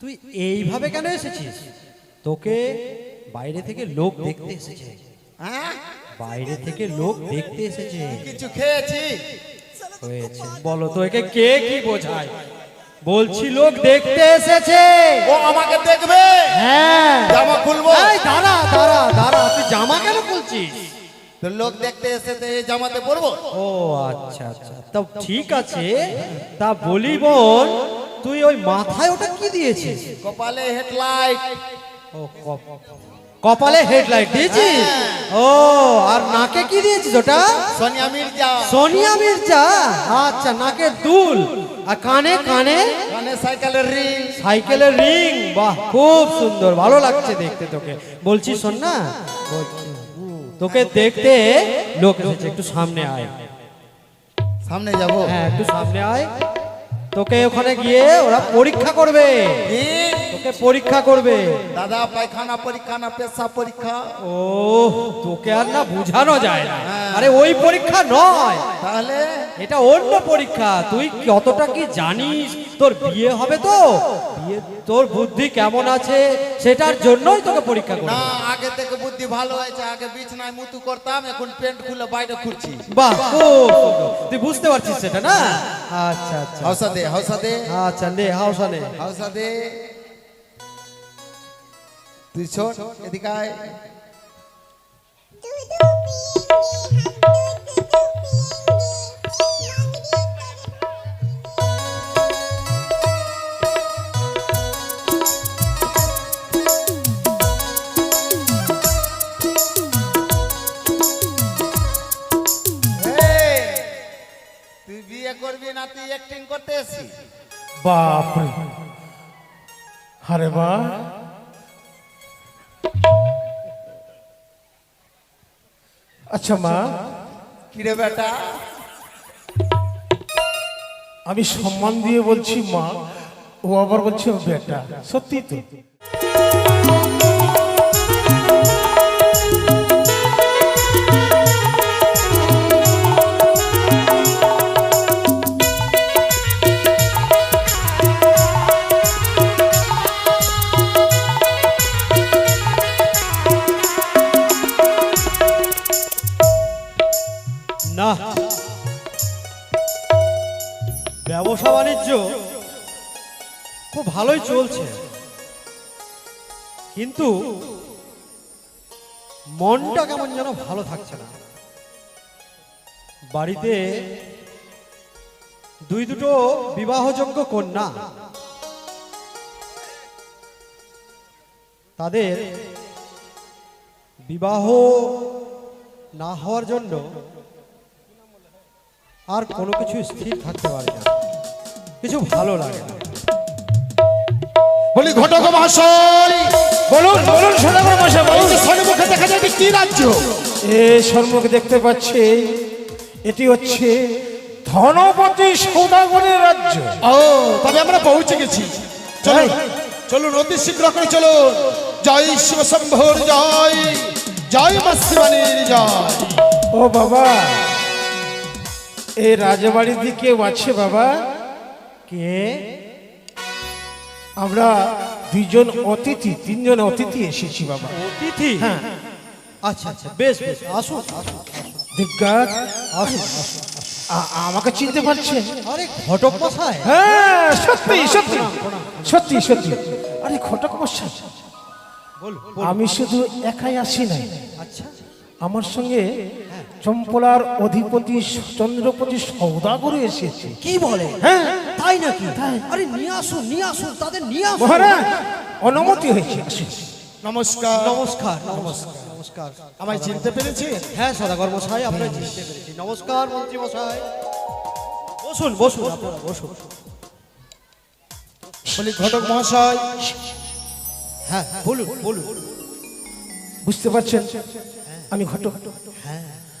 তুই এইভাবে কেন এসেছিস? তোকে বাইরে থেকে লোক দেখতে এসেছে। হ্যাঁ? বাইরে থেকে লোক দেখতে এসেছে। কিছু খেয়েছি? হয়েছে। বলো তো একে কে কি বোঝায়? বলছি লোক দেখতে এসেছে। ও আমাকে দেখবে? হ্যাঁ। জামা খুলবো? এই দাঁড়া দাঁড়া দাঁড়া তুই জামা কেন খুলছিস? তো লোক দেখতে এসে এই জামাতে পরবো? ও আচ্ছা আচ্ছা। তা ঠিক আছে। তা বলি বোন তুই ওই মাথায় ওটা কি দিয়েছিস? কপালে হেডলাইট। ও কপ- কপালে হেডলাইট দিয়েছিস? ও আর নাকে কি দিয়েছিস ওটা? সোনিয়া মির্জা। সোনিয়া মির্জা? আচ্ছা নাকে দুল। আর কানে কানে? মানে সাইকেলের রিং। সাইকেলের রিং। বাহ খুব সুন্দর। ভালো লাগছে দেখতে তোকে। বলছি শোন না। তোকে দেখতে লোক এসেছে। একটু সামনে আয়। সামনে যাব? হ্যাঁ একটু সামনে আয়। তোকে ওখানে গিয়ে ওরা পরীক্ষা করবে। তোকে পরীক্ষা করবে। দাদা পায়খানা পরীক্ষা না পেশা পরীক্ষা? ও তোকে আর না বুঝানো যায় না। আরে ওই পরীক্ষা নয়। তাহলে? এটা অন্য পরীক্ষা। তুই কতটা কি জানিস? তোর বিয়ে হবে তো? বিয়ে তোর বুদ্ধি কেমন আছে? সেটার জন্যই তোকে পরীক্ষা না আগে থেকে বুদ্ধি ভালো হয়েছে আগে বিছনায় মুতু করতাম এখন প্যান্ট খুলে বাইরে ঘুরছি বাহ খুব তুই বুঝতে পারছিস সেটা না? আচ্ছা আচ্ছা। হাউসা দে হাউসা দে। আচ্ছা নে হাউসা নে। হাউসা দে। তুই ছোট এদিকে আয়। করবি না তুই অ্যাক্টিং করতে আরে বা। আচ্ছা মা। কিরে বেটা? আমি সম্মান দিয়ে বলছি মা ও আবার বলছে বেটা। সত্যি তো? খুব ভালোই চলছে। কিন্তু মনটা কেমন যেন ভালো থাকছে না। বাড়িতে দুই দুটো বিবাহযোগ্য কন্যা। তাদের বিবাহ না হওয়ার জন্য আর কোনো কিছু স্থির থাকতে পারে না। কিছু ভালো লাগে না। বলি ঘটক মহাশয়। বলুন বলুন সদাগর মশাই বলুন। সন্মুখে দেখা যায় কি রাজ্য? এ সম্মুখে দেখতে পাচ্ছি এটি হচ্ছে ধনপতি সৌদাগরের রাজ্য। ও তবে আমরা পৌঁছে গেছি। চলুন চলুন অতি শীঘ্র করে চলুন। জয় শিব শম্ভুর জয় জয় মা শিবানীর জয়। ও বাবা এই রাজবাড়ির দিকে আছে বাবা? কে? আমরা দুইজন অতিথি তিনজন অতিথি এসেছি বাবা। অতিথি? হ্যাঁ। আচ্ছা আচ্ছা বেশ বেশ আসুন আসুন। দিগ্গাত আসুন আমাকে চিনতে পারছেন? আরে ঘটক মশাই। হ্যাঁ সত্যি সত্যি সত্যি সত্যি। আরে খটক মশাই আমি শুধু একাই আসি নাই। আচ্ছা। আমার সঙ্গে চম্পলার অধিপতি চন্দ্রপতি সৌদাগর এসেছে। কি বলে? হ্যাঁ। তাই নাকি? আরে নিয়ে আসুন নিয়ে আসুন তাদের নিয়ে আসুন। মহারাজ অনুমতি হয়েছে। নমস্কার। নমস্কার নমস্কার নমস্কার। আমায় চিনতে পেরেছি? হ্যাঁ সদাগর মশাই আপনার চিনতে পেরেছি। নমস্কার মন্ত্রী মশাই। বসুন বসুন আপনারা বসুন। বলি ঘটক মহাশয়। হ্যাঁ হ্যাঁ, বলুন বলুন। বুঝতে পারছেন? আমি ঘটক।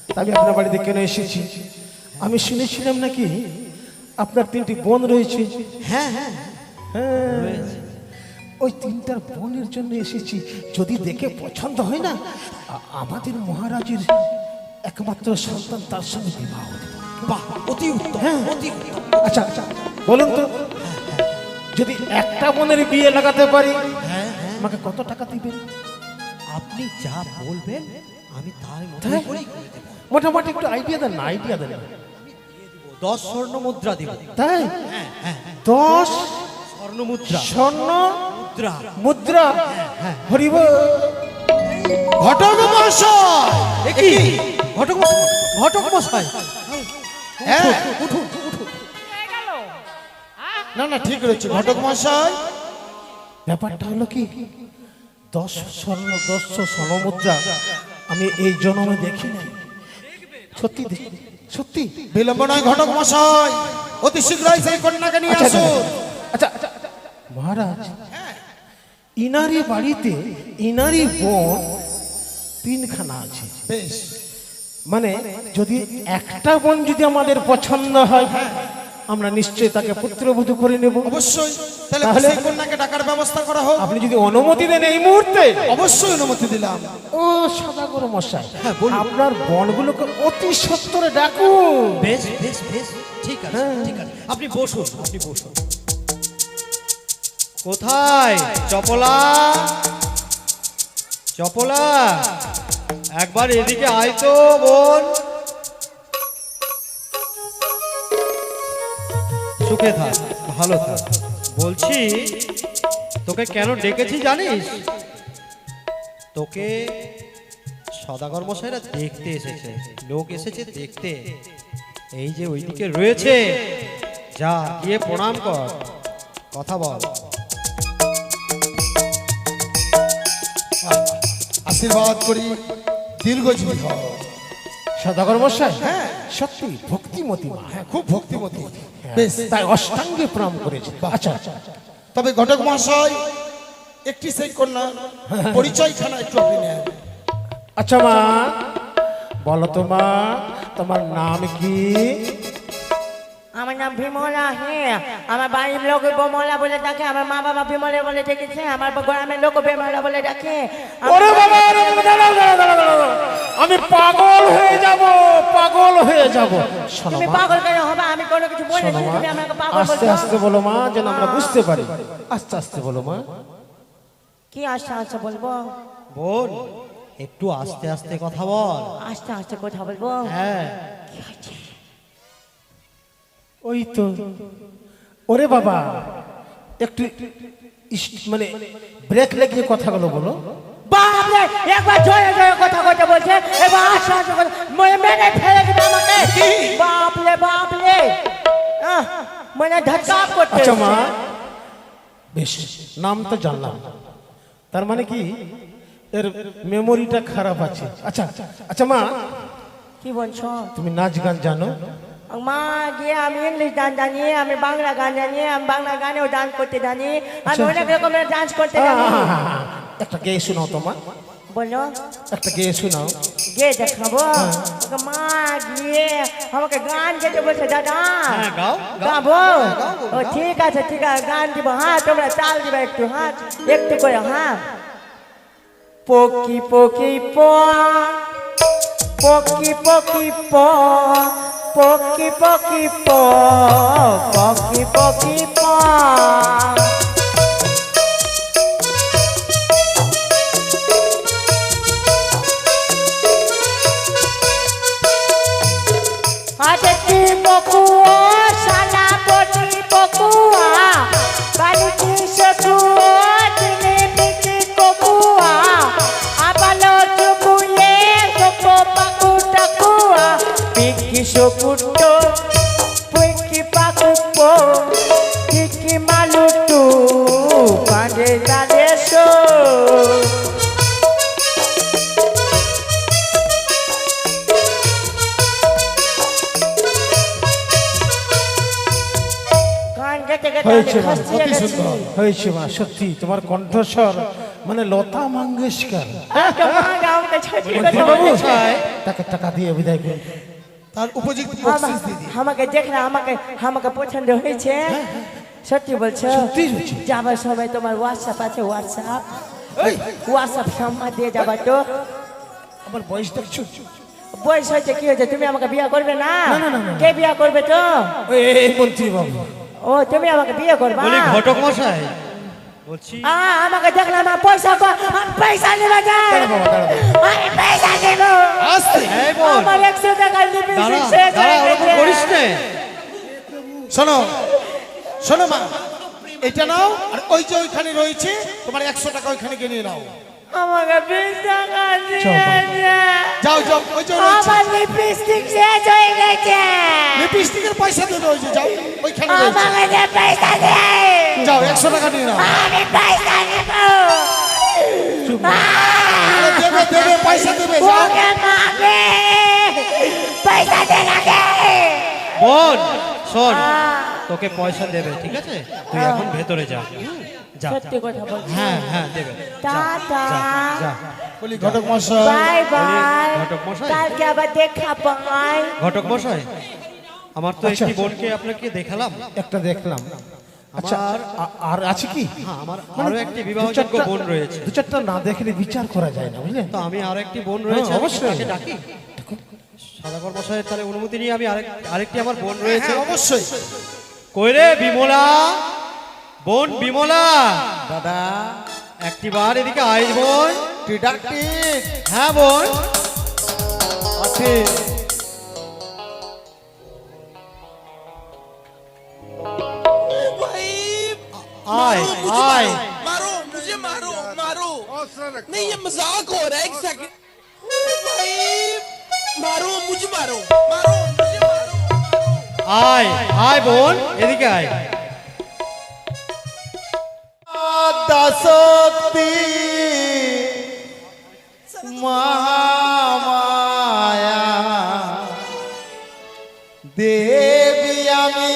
আমি আপনার বাড়িতে কেন এসেছি? আমি শুনেছিলাম নাকি আপনার তিনটি বোন রয়েছে। হ্যাঁ হ্যাঁ। হ্যাঁ। ওই তিনটার বোনের জন্য এসেছি। যদি দেখে পছন্দ হয় না আমাদের মহারাজের একমাত্র সন্তান তার সঙ্গে বিবাহ বাহ অতি উত্তম হ্যাঁ। অতি আচ্ছা আচ্ছা বলুন তো যদি একটা বোনের বিয়ে লাগাতে পারি হ্যাঁ হ্যাঁ। আমাকে কত টাকা দিবেন? আপনি যা বলবেন আমি তার মতো? করেই করে দেব। মোটামুটি একটু আইডিয়া দেন না আইডিয়া দেন। দশ স্বর্ণ মুদ্রা দিব। তাই? হ্যাঁ হ্যাঁ দশ স্বর্ণ মুদ্রা। স্বর্ণ মুদ্রা। মুদ্রা। হরিব। ঘটক মহাশয়। ঘটক ঘটক মশাই হ্যাঁ। উঠুন হয়ে না না ঠিক রয়েছে ঘটক মহাশয়। ব্যাপারটা হলো কি? দশ স্বর্ণ দশ স্বর্ণ মুদ্রা আমি এই জন্মে দেখি নাই সত্যি সত্যি। বিলম্ব নয় ঘটক মশাই। অতি শীঘ্রই সেই কন্যাকে নিয়ে আচ্ছা আসুন। আচ্ছা আচ্ছা আচ্ছা। মহারাজ ইনারি বাড়িতে ইনারি বোন তিনখানা আছে। বেশ। মানে যদি একটা বোন যদি আমাদের পছন্দ হয় আমরা নিশ্চয়ই তাকে পুত্রবধূ করে নেব। অবশ্যই। তাহলে কন্যাকে ডাকার ব্যবস্থা করা হোক। আপনি যদি অনুমতি দেন এই মুহূর্তে। অবশ্যই অনুমতি দিলাম। ও সদাগর মশাই আপনার বনগুলোকে অতি সত্তরে ডাকুন। বেশ বেশ বেশ। ঠিক আছে ঠিক আছে। আপনি বসুন আপনি বসুন। কোথায়? চপলা? চপলা? একবার এদিকে আয় তো বোন। সুখে থাক ভালো থাক। বলছি তোকে কেন ডেকেছি জানিস? তোকে সদাগর মশাইরা দেখতে এসেছে লোক এসেছে দেখতে। এই যে ওইদিকে রয়েছে যা গিয়ে প্রণাম কর কথা বল। আশীর্বাদ করি দীর্ঘজীবী হও সদাগর মশাই? হ্যাঁ। সত্যি ভক্তিমতী মা। হ্যাঁ খুব ভক্তিমতী। বেশ তাই অষ্টাঙ্গে প্রণাম করেছে। আচ্ছা তবে ঘটক মহাশয় একটি সেই কন্যা পরিচয়খানা একটু আপনি নেন। আচ্ছা মা বলো তো মা তোমার নাম কি? আমার নাম বিমলা হ্যাঁ। আমার বাড়ির লোক বিমলা বলে ডাকে আমার মা বাবা বিমলা বলে ডেকেছে আমার গ্রামের লোক বিমলা বলে ডাকে। আমি পাগল হয়ে যাব পাগল হয়ে যাব। তুমি পাগল কেন হবে? আমি কোনো কিছু মা তুমি আমাকে পাগল আস্তে আস্তে বলো মা যেন আমরা বুঝতে পারি। আস্তে আস্তে বলো মা। কি আস্তে আস্তে বলব? বোন একটু আস্তে আস্তে কথা বল। আস্তে আস্তে কথা বলব? হ্যাঁ। ওই তো ওরে বাবা একটু মানে ব্রেক লাগিয়ে কথাগুলো বলো। বাপরে একবার জয়ে জয়ে কথা কথা বলছে এবার কথা মনে মেরে ফেলে দিবে আমাকে। বাপরে বাপরে। আহ, মনে ধাক্কাপ করতে আচ্ছা মা। বেশ নাম তো জানলাম। তার মানে কি? এর মেমোরিটা খারাপ আছে। আচ্ছা আচ্ছা মা। কি বলছো? তুমি নাচ গান জানো? মা গিয়ে আমি ইংলিশ গান জানি আমি বাংলা গান জানি আমি বাংলা গানেও ডান্স করতে জানি আমি আচ্ছা। অনেক রকমের ডান্স করতে জানি। একটা গেয়ে শোনাও তো মা। বলো। একটা গেয়ে শোনাও। গিয়ে দেখাবো। ওকে মা গিয়ে আমাকে গান গেতে বলছে দাদা। হ্যাঁ, গাও, গাও। গাবো। হ্যাঁ, ও ঠিক আছে ঠিক আছে গান দিব। হ্যাঁ তোমরা চাল দিবে একটু হ্যাঁ একটু করে হ্যাঁ। পকি পকি প। পকি পকি প। পকি পকি প। পকি পকি প। পিকি মালুটু পাঁডে দাদেশো গান গেতে গেতে হয়েছে মা অতি সুন্দর। হয়েছে মা সত্যি তোমার কণ্ঠস্বর মানে লতা মঙ্গেশকর। বাবু তাকে টাকা দিয়ে বিদায় করুন। তার উপযুক্ত বকশিস দিয়ে দিই। আমাকে দেখলে আমাকে আমাকে পছন্দ হয়েছে। সত্যি বলছো? সত্যি বলছি। যাবার সময় তোমার হোয়াটসঅ্যাপ আছে হোয়াটসঅ্যাপ এই, হোয়াটসঅ্যাপ সম্মান দিয়ে যাবা তো। আমার বয়স দেখছ বয়স হয়েছে কি হয়েছে? তুমি আমাকে বিয়ে করবে না? না, না, না, না। কে বিয়ে করবে তো? এই মন্ত্রী বাবু। ও তুমি আমাকে বিয়ে করবে? বলি ঘটক মশাই বলছি আমাকে দেখলাম আমার পয়সা কো- আমি পয়সা নেব যাই। আমি পয়সা নেব। আসতে এই বোন আমার একশো টাকা লিপি শেষ দাঁড়া ওরকম করিস নে। শোনো শোনো মা এটা নাও আর ওই যে ওইখানে রয়েছে তোমার একশো টাকা ওইখানে গিয়ে নিয়ে নাও। আমাকে বিশ টাকা দিয়ে যাও যাও ওই যে রয়েছে। আমার লিপস্টিক শেষ হয়ে গেছে। লিপস্টিকের পয়সা দিয়ে রয়েছে যাও ওইখানে রয়েছে। আমাকে পয়সা দে যাও একশো টাকা নিয়ে নাও। দেবে দেবে পয়সা দেবে পয়সা বোন শোন তোকে পয়সা দেবে ঠিক আছে? তুই এখন ভেতরে যা। সত্যি কথা বলছি। হ্যাঁ হ্যাঁ দেবে। টাটা। যা, যা। বলি ঘটক মশাই। Bye bye. ঘটক মশাই? কালকে আবার দেখা পাই ঘটক মশাই আমার তো একটি বোনকে আপনাকে দেখালাম। একটা দেখলাম। আচ্ছা আর আছে কি? হ্যাঁ আমার মানে আরও একটি বিবাহযোগ্য বোন রয়েছে। দু চারটা না দেখলে বিচার করা যায় না বুঝলেন? তো আমি আরও একটি বোন রয়েছে হ্যাঁ, অবশ্যই। ডাকি। সদাগর মশাইয়ের তাহলে অনুমতি নিয়ে আমি আরেক আরেকটি আমার বোন রয়েছে। হ্যাঁ অবশ্যই। কই রে বিমলা! বোন বিমলা! দাদা। একটি বার এদিকে আইস বোন। তুই হ্যাঁ বোন। আছে। আয় আয় मारो मुझे मारो मारो नहीं ये मजाक हो रहा है एक सेकंड भाई मारो मुझे मारो मारो मुझे मारो আয় আয় বোন এদিকে আয় দাসক্তি মহামায়া দেবী আমি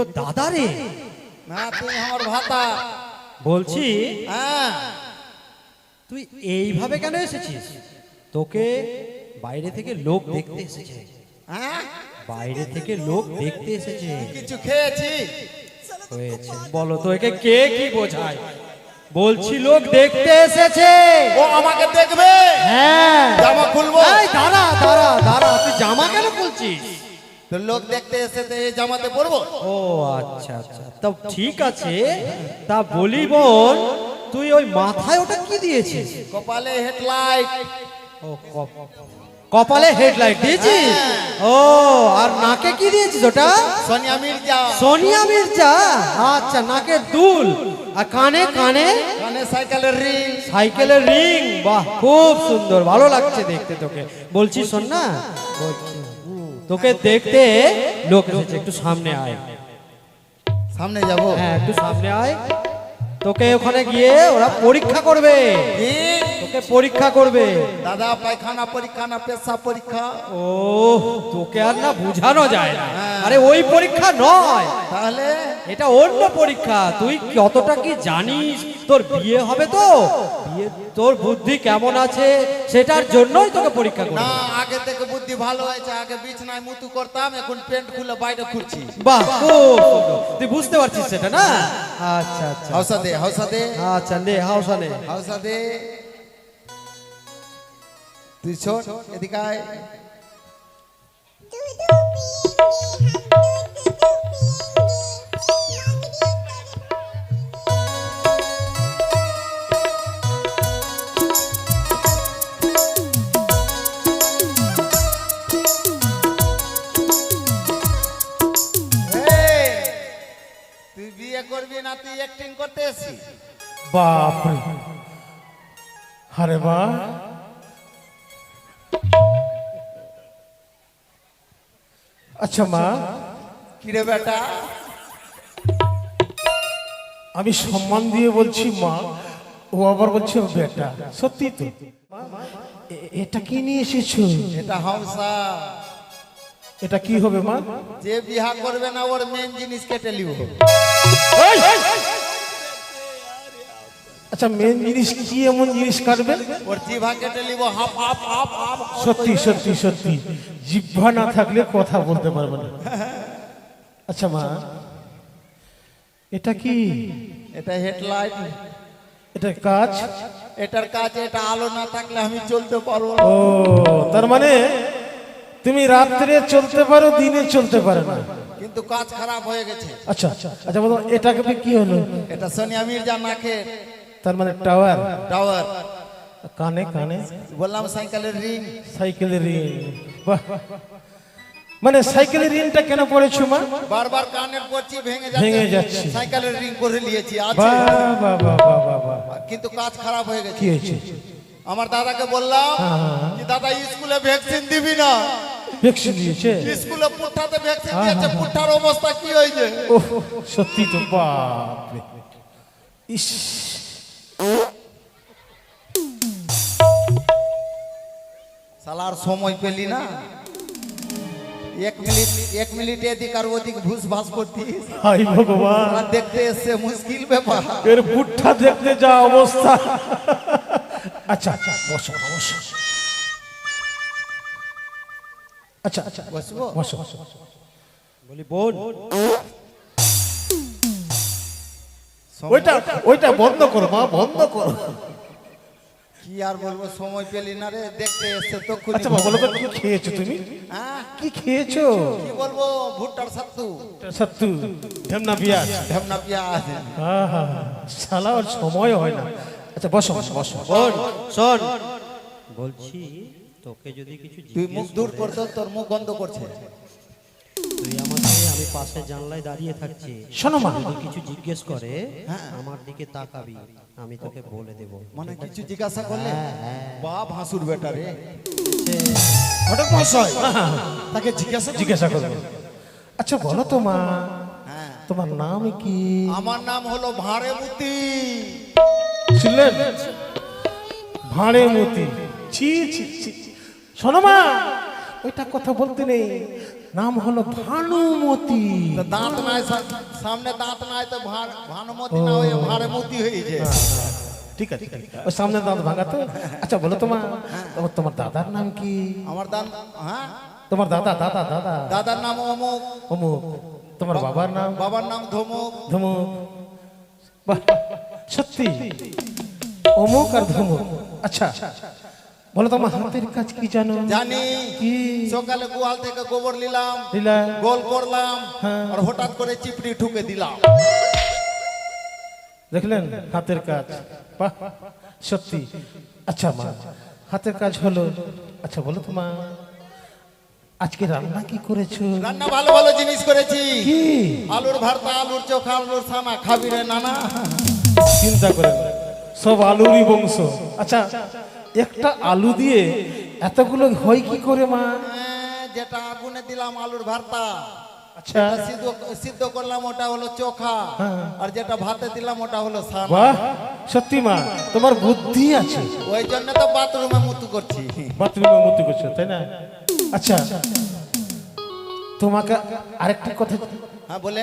তো দাদা রে না তুমি আমার ভাতা। বলছি হ্যাঁ। তুই এইভাবে কেন এসেছিস? তোকে বাইরে থেকে লোক দেখতে এসেছে। হ্যাঁ? বাইরে থেকে লোক দেখতে এসেছে। কিছু খেয়েছি? হয়েছে। বলো তো একে কে কি বোঝায়? বলছি লোক দেখতে এসেছে। ও আমাকে দেখবে? হ্যাঁ। জামা খুলবো? এই দাঁড়া দাঁড়া দাঁড়া তুই জামা কেন খুলছিস? তো লোক দেখতে এসে তো এই জামাতে পরবো? ও আচ্ছা আচ্ছা। তা ঠিক আছে তা বলি বোন তুই ওই মাথায় ওটা কি দিয়েছিস? কপালে হেডলাইট। ও কপালে হেডলাইট দিয়েছিস? ও আর নাকে কি দিয়েছিস ওটা? সোনিয়া মির্জা। সোনিয়া মির্জা? আচ্ছা নাকে দুল। আর কানে কানে? কানে সাইকেলের রিং। সাইকেলের রিং। বাহ খুব সুন্দর। ভালো লাগছে দেখতে তোকে। বলছি শোন না? বলছি, তোকে দেখতে লোক এসেছে একটু সামনে আয়। সামনে যাব? হ্যাঁ একটু সামনে আয়। তোকে ওখানে গিয়ে ওরা পরীক্ষা করবে। তোকে পরীক্ষা করবে। দাদা পায়খানা পরীক্ষা না পেশা পরীক্ষা? ও তোকে আর না বুঝানো যায় না। আরে ওই পরীক্ষা নয়। তাহলে? এটা অন্য পরীক্ষা। তুই কতটা কি জানিস? তোর বিয়ে হবে তো? বিয়ে তোর বুদ্ধি কেমন আছে? সেটার জন্যই তোকে পরীক্ষা না আগে থেকে বুদ্ধি ভালো হয়েছে আগে বিছনায় মুতু করতাম এখন প্যান্ট খুলে বাইরে খুঁজছি বাহ খুব তুই বুঝতে পারছিস সেটা না? আচ্ছা আচ্ছা। হাউসা দে হাউসা দে। আচ্ছা নে হাউসা নে। হাউসা দে। তুই ছোট এদিকে করবি না তুই অ্যাক্টিং করতে এসছি বাপ আরে বা। আচ্ছা মা। কিরে বেটা? আমি সম্মান দিয়ে বলছি মা ও আবার বলছে বেটা। সত্যি তো? এটা কি নিয়ে এসেছ? এটা হাউসা এটা কি হবে মা? যে বিহা করবে না ওর মেন জিনিস কেটে লিব আচ্ছা মেন জিনিস কি এমন জিনিস কাটবে? ওর জিভা কেটে লিব হাফ হাফ হাফ হাফ। সত্যি সত্যি সত্যি। জিহ্বা না থাকলে কথা বলতে পারবে না। আচ্ছা মা এটা কি? এটা হেডলাইট এটা কাজ? এটার কাজ এটা আলো না থাকলে আমি চলতে পারব না। ও তার মানে তুমি রাত্রে চলতে পারো দিনে চলতে পারো না। কিন্তু কাজ খারাপ হয়ে গেছে। আচ্ছা আচ্ছা বলো এটাকে কি হলো? এটা সোনিয়া মির্জা নাকে তার মানে টাওয়ার। টাওয়ার। কানে কানে। বললাম সাইকেলের রিং। সাইকেলের রিং। বাহ। মানে সাইকেলের রিংটা কেন পড়েছো মা? বারবার কানের পড়ছি ভেঙে ভেঙে যাচ্ছে। যাচ্ছে। সাইকেলের রিং করে নিয়েছি আছে? বাহ বাহ বাহ বাহ বাহ। কিন্তু কাজ খারাপ হয়ে গেছে। কি হয়েছে? আমার দাদাকে বললাম হ্যাঁ। কি দাদা স্কুলে ভ্যাকসিন দিবি না? ভ্যাকসিন দিয়েছে? স্কুলে পুঠাতে ভ্যাকসিন হ্যাঁ, দিয়েছে পুঠার অবস্থা কি হয়েছে? সত্যি তো বাপ। ইস। সালার সময় পেলি না? এক মিনিট এক মিনিট এদিক আর ওদিক ঘুষ ভাস করতিস। হাই ভগবান। দেখতে এসছে মুশকিল ব্যাপার। এর বুটটা দেখতে যা অবস্থা। আচ্ছা আচ্ছা বসো বসো। আচ্ছা আচ্ছা বসবো বসো। বলি বোন। ওইটা ওইটা বন্ধ করো মা বন্ধ করো। কি আর বলব সময় পেলি না রে দেখতে এসছে তখন আচ্ছা বলো তো কি খেয়েছো তুমি? হ্যাঁ? কি খেয়েছো? কি বলব ভুট্টার সাত্তু ঢেমনা পিয়াজ। ঢেমনা পেঁয়াজ। আহা, শালা ওর সময় হয় না। আচ্ছা বসো। বসো বসো। বোন শোন। বলছি তোকে যদি কিছু তুই মুখ দূর করে, করতো তোর মুখ বন্ধ করছে। তুই আমাকে আমি পাশে জানলায় দাঁড়িয়ে থাকছি। শোনো মা। যদি কিছু জিজ্ঞেস করে আমার দিকে তাকাবি আমি তোকে বলে দেব। মানে কিছু জিজ্ঞাসা করলে? বাপ হাসুর বেটা রে। ঘটক মহাশয় তাকে জিজ্ঞাসা জিজ্ঞাসা করব। আচ্ছা বলো তো মা। হ্যাঁ। তোমার নাম কি? আমার নাম হলো ভাঁড়ে শুনলেন ভাঁড়ে মতি। ছি ছি ছি। শোনো মা ওইটা কথা বলতে নেই। নাম হলো ভানুমতি। দাঁত নাই সামনে দাঁত নাই তো ভানুমতি না হয়ে ভাঁড়ে মুতি হয়েছে ঠিক আছে ঠিক আছে। ওই সামনে দাঁত ভাঙা তো। আচ্ছা বলো তো মা তোমার তোমার দাদার নাম কি? আমার দান হ্যাঁ? তোমার দাদা দাদা দাদা। দাদার নাম অমুক। অমুক। তোমার বাবার নাম? বাবার নাম ধমুক। ধমুক। সত্যি? অমুক আর ধমুক আচ্ছা বলো তোমার হাতের কাজ কি জানো? জানি। কি? সকালে গোয়াল থেকে গোবর নিলাম। গোল করলাম হ্যাঁ। আর হঠাৎ করে চিপড়ি ঠুকে দিলাম। দেখলেন? হাতের কাজ। বাহ সত্যি। আচ্ছা মা হাতের কাজ হলো আচ্ছা বলো তো মা আজকে রান্না কি করেছ? রান্না ভালো ভালো জিনিস করেছি। কি? আলুর ভর্তা আলুর চোখা আলুর ছানা। খাবি রে নানা। চিন্তা করেন সব আলুরই বংশ। আচ্ছা একটা আলু দিয়ে এতগুলো হয় কি করে মা? হ্যাঁ, যেটা আগুনে দিলাম আলুর ভর্তা আচ্ছা। সিদ্ধ সিদ্ধ করলাম ওটা হলো চোখা। হ্যাঁ। আর যেটা ভাতে দিলাম ওটা হলো সত্যি মা তোমার বুদ্ধি আছে। ওই জন্য তো বাথরুমে মুতু করছি। বাথরুমে মতো করছ তাই না? আচ্ছা তোমাকে আরেকটা কথা হ্যাঁ বলে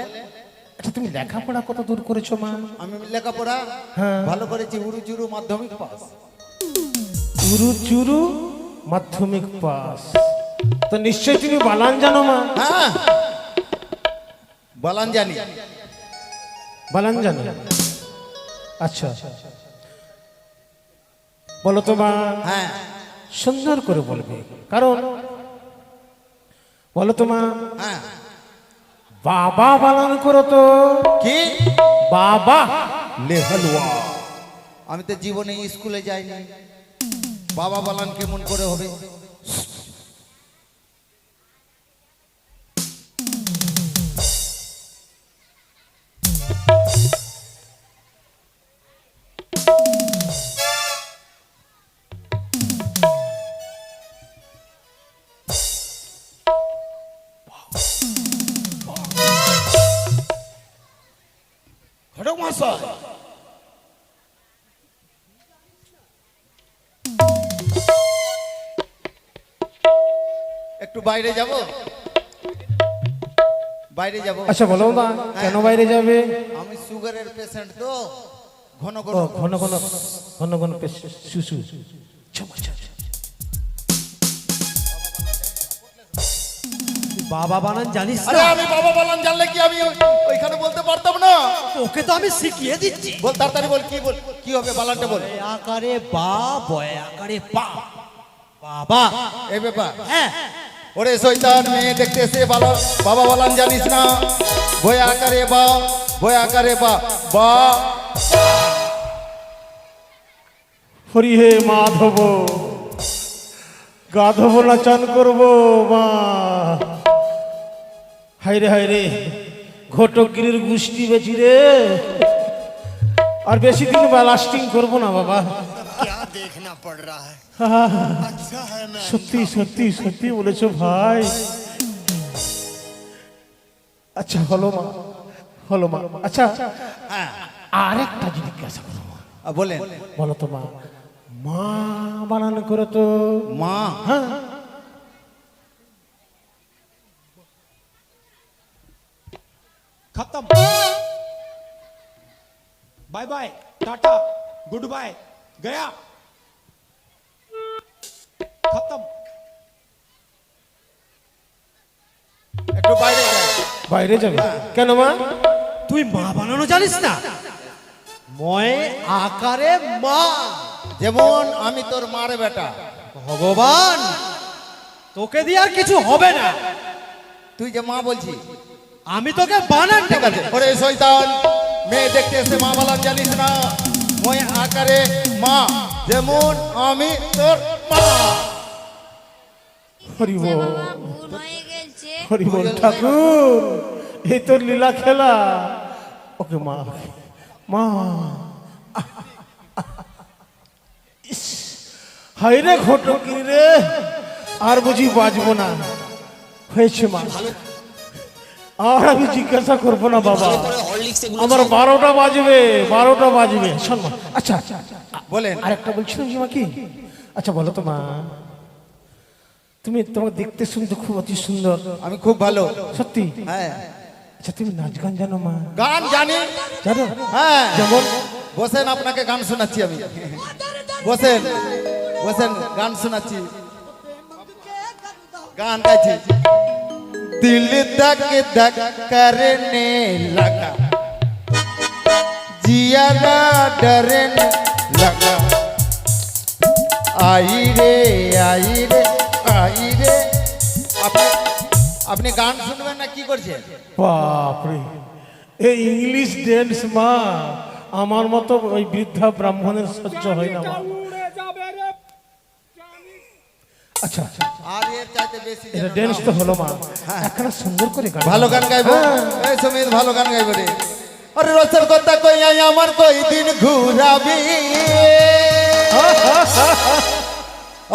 আচ্ছা তুমি লেখাপড়া কত দূর করেছ মা? আমি লেখাপড়া হ্যাঁ। ভালো করেছি উড়ু চুরু মাধ্যমিক পাস। উরু চুরু মাধ্যমিক পাস। তো নিশ্চয়ই তুমি বানান জানো মা? হ্যাঁ। বলান জানি। বানান জানো? আচ্ছা। বলো তো মা। হ্যাঁ। সুন্দর করে বলবে। কারণ বলো তো মা। হ্যাঁ। বাবা পালন করো তো। কি? বাবা। লেহালুয়া আমি তো জীবনে স্কুলে যাইনি। বাবা পালন কেমন করে হবে? বাইরে যাব? বাইরে যাব। আচ্ছা বলো না কেন বাইরে যাবে? আমি সুগারের পেশেন্ট তো। ঘন ঘন ঘন ঘন ঘন ঘন শুশু। বাবা বানান জানিস আরে আমি বাবা বললাম জানলে কি আমি ওই- ওইখানে বলতে পারতাম না? ওকে তো আমি শিখিয়ে দিচ্ছি। বল তাড়াতাড়ি বল কি বল কি হবে বালানটা বল। আকারে বা বয় আকারে পা। বাবা। এই ব্যাপার। হ্যাঁ। ওরে শৈতান মেয়ে দেখতে এসে বাবা বলান জানিস না। বই আকারে বা বই আকারে বা হরি হে মাধব, গাধব না চান করব মা হাইরে হাইরে ঘটকগিরির গুষ্টি বেচি রে। আর বেশি দিন বা লাস্টিং করব না, বাবা। क्या देखना पड़ रहा है अच्छा है ना সত্যি সত্যি সত্যি বলেছো ভাই আচ্ছা হলো মা হলো মা আচ্ছা আরেকটা জিজ্ঞাসা করো মা। আ, বলেন বলো তো মা মা বানানো করে তো মা হ্যাঁ खत्म bye bye tata goodbye गया। খতম বাইরে যাবে কেন মা তুই মা বানানো জানিস না ময় আকারে মা যেমন আমি তোর মার বেটা ভগবান তোকে দিয়ে আর কিছু হবে না তুই যে মা বলছি আমি তোকে বানান ঠিক আছে ওরে শৈতান মেয়ে দেখতে এসে মা বানান জানিস না মই আকারে মা যেমন আমি তোর মা। হরি বল। বাবা ভুল হয়ে গেছে। হরি বল ঠাকুর এই তোর লীলা খেলা। ওকে মা মা। ইস, হায় রে ঘটকি রে আর বুঝি বাজবো না। হয়েছে মা। আর আমি জিজ্ঞাসা করব না বাবা। আমার বারোটা বাজবে বারোটা বাজবে। শোন মা আচ্ছা আচ্ছা আচ্ছা। বলেন আরেকটা বলছিলাম যে মা কি? আচ্ছা বলো তো মা। তুমি তোমার দেখতে শুনতে খুব অতি সুন্দর। আমি খুব ভালো। সত্যি? হ্যাঁ। আচ্ছা তুমি নাচ গান জানো মা? গান জানি। জানো? হ্যাঁ। যেমন বসেন আপনাকে গান শোনাচ্ছি আমি। বসেন বসেন গান শোনাচ্ছি। গান গাইছি। দিল धक धक करने लगा जिया ना डरने लगा आई रे आई रे आई रे আপনি আপনি গান শুনবেন না কি করছেন বাপরে এই ইংলিশ ড্যান্স মা আমার মতো ওই বৃদ্ধা ব্রাহ্মণের সহ্য হয় না মা আচ্ছা আচ্ছা। আর এর চাইতে বেশি এটা ড্যান্স তো হলো মা। একখানা সুন্দর করে গান ভালো গান গাইবো? এই সমিত ভালো গান গাইবো রে। আরে রসের কথা কই আই আমার কই দিন ঘুরাবি?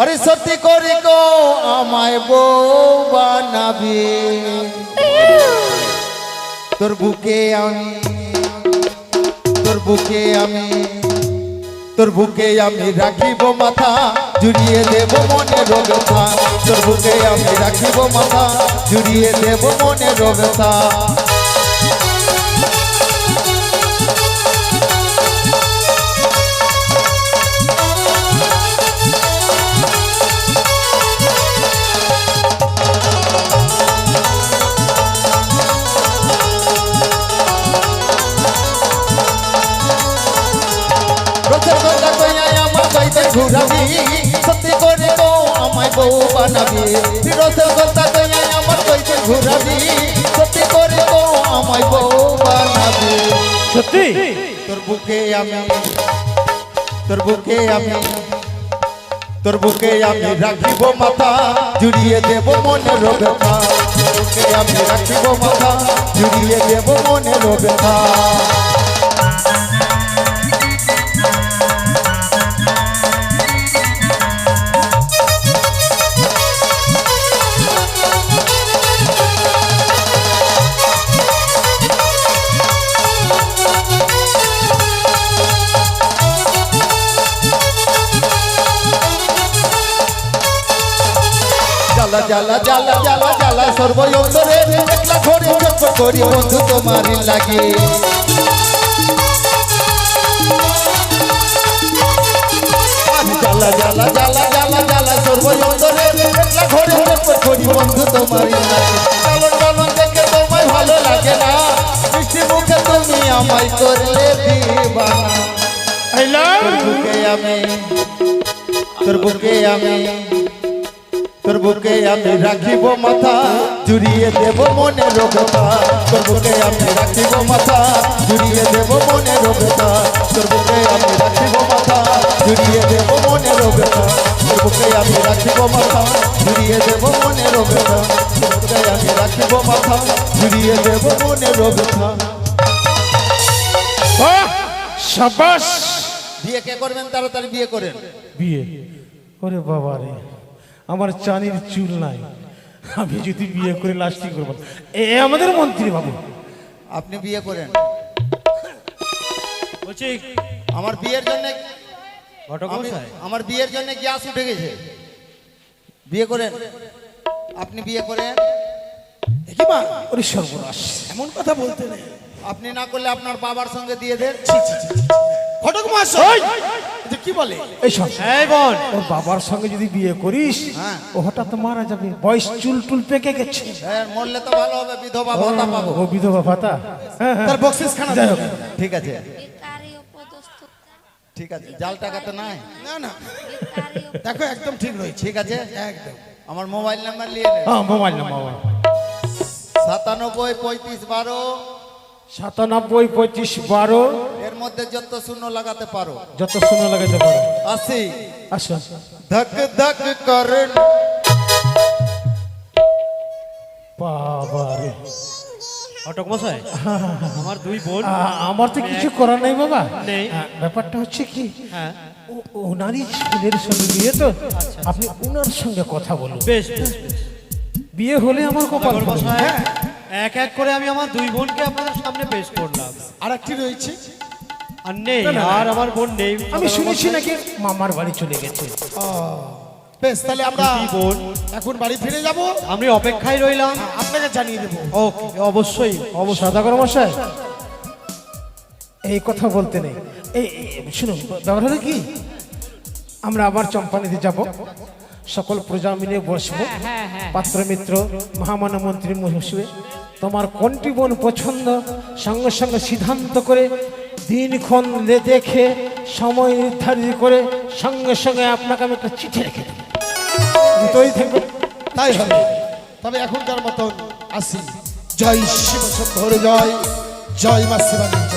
আরে সত্যি করে গো আমায় বউ বানাবি। তোর বুকে আমি তোর বুকে আমি তোর বুকে আমি রাখিব মাথা, জুড়িয়ে দেব মনে রোগতা তোর বুকে আমি রাখিব মাথা, জুড়িয়ে দেব মনে রোগতা ঘুরাবি সত্যি করে গো আমায় বউ বানাবি। রোজের কথা কইয়া আমার বাইতে ঘুরাবি। সত্যি করে গো আমায় বউ বানাবি। সত্যি? তোর বুকে আমি তোর বুকে আমি তোর বুকে আমি রাখিব মাথা জুড়িয়ে দেব মনে রবেথা তোর বুকে আমি রাখিব মাথা জুড়িয়ে দেব মনে রবেথা জ্বালা জ্বালা জ্বালা জ্বালা সর্বয়ন্তরে একলা ঘরে চটপট করি বন্ধু তোমারই লাগে। জ্বালা জ্বালা জ্বালা জ্বালা জ্বালা সর্বয়ন্তরে একলা ঘরে চটপট করি বন্ধু তোমারই লাগে। চলন চলন দেখে তোমায় ভালো লাগে না। মিষ্টি মুখে তুমি আমায় করলে দিবানা। আই লাভ তোর বুকে আমি তোর বুকে আমি তোর বুকে আমি রাখিব মাথা জুড়িয়ে দেব মনে রোগতা। তোর বুকে আমি রাখিব মাথা জুড়িয়ে দেব মনে রোগতা। তোর বুকে আমি রাখিব মাথা জুড়িয়ে দেব মনে রোগতা। তোর বুকে আমি রাখিব মাথা জুড়িয়ে দেব মনে রোগতা। তোর বুকে আমি রাখিব মাথা জুড়িয়ে দেব মনে রোগতা। সাবাস! বিয়ে কে করবেন? তাড়াতাড়ি বিয়ে করেন। বিয়ে? ওরে বাবা রে আমার চানির চুল নাই। আমি যদি বিয়ে করে লাস্টিং করব এ আমাদের মন্ত্রী বাবু। আপনি বিয়ে করেন। বলছি আমার বিয়ের জন্য আমার বিয়ের জন্য গ্যাস উঠে গেছে? বিয়ে করেন। আপনি বিয়ে করেন? কি মা? ওরে সর্বনাশ। এমন কথা বলতে নেই। আপনি না করলে আপনার বাবার সঙ্গে দিয়ে দেন। ঘটক মহাশয় কি বলে? এই সব বোন ওর বাবার সঙ্গে যদি বিয়ে করিস হ্যাঁ। ও হঠাৎ মারা যাবে বয়স চুল টুল পেকে গেছে। হ্যাঁ, মরলে তো ভালো হবে বিধবা ভাতা পাবো। ও বিধবা ভাতা। হ্যাঁ, হ্যাঁ। তার বক্সিস খানা যাই হোক। ঠিক আছে। ঠিক আছে জাল টাকা তো নাই? না না। দেখো একদম ঠিক রয়েছে। ঠিক আছে? একদম। আমার মোবাইল নাম্বার নিয়ে হ্যাঁ মোবাইল না মোবাইল সাতানব্বই পঁয়ত্রিশ বারো সাতানব্বই পঁচিশ বারো। এর মধ্যে যত শূন্য লাগাতে পারো। যত শূন্য লাগাতে পারো। আশি আসো। ধক ধক করে। বাবা রে মশাই আমার দুই বোন। আমার তো কিছু করার নাই বাবা। ব্যাপারটা হচ্ছে কি হ্যাঁ। ও- ওনারই ছেলের সঙ্গে বিয়ে তো। আপনি ওনার সঙ্গে কথা বলুন। বেশ বেশ বিয়ে হলে আমার কপাল। মশাই এক এক করে আমি আমার দুই বোনকে আপনাদের সামনে পেশ করলাম। আর একটি রয়েছে? আর নেই আর আমার বোন নেই। আমি শুনেছি নাকি মামার বাড়ি চলে গেছে। বেশ তাহলে আমরা বোন। এখন বাড়ি ফিরে যাব। আমি অপেক্ষায় রইলাম। আপনাকে জানিয়ে দেবো। ওকে অবশ্যই। অবশ্যই। সদাগর মশাই। এই কথা বলতে নেই। এই এই- শুনুন ব্যাপার হলো কি? আমরা আবার চম্পানিতে যাব। সকল প্রজা মিলে বসবো। পাত্র মিত্র মহামান্য মন্ত্রী বসবে তোমার কোনটি বোন পছন্দ? সঙ্গে সঙ্গে সিদ্ধান্ত করে দিনক্ষণ দেখে, সময় নির্ধারিত করে সঙ্গে সঙ্গে আপনাকে আমি একটা চিঠি রেখে দেবো। থাকবে তাই হবে। তবে এখনকার মতন আসি। জয় শিব শম্ভর জয়। জয় মা শিবানী।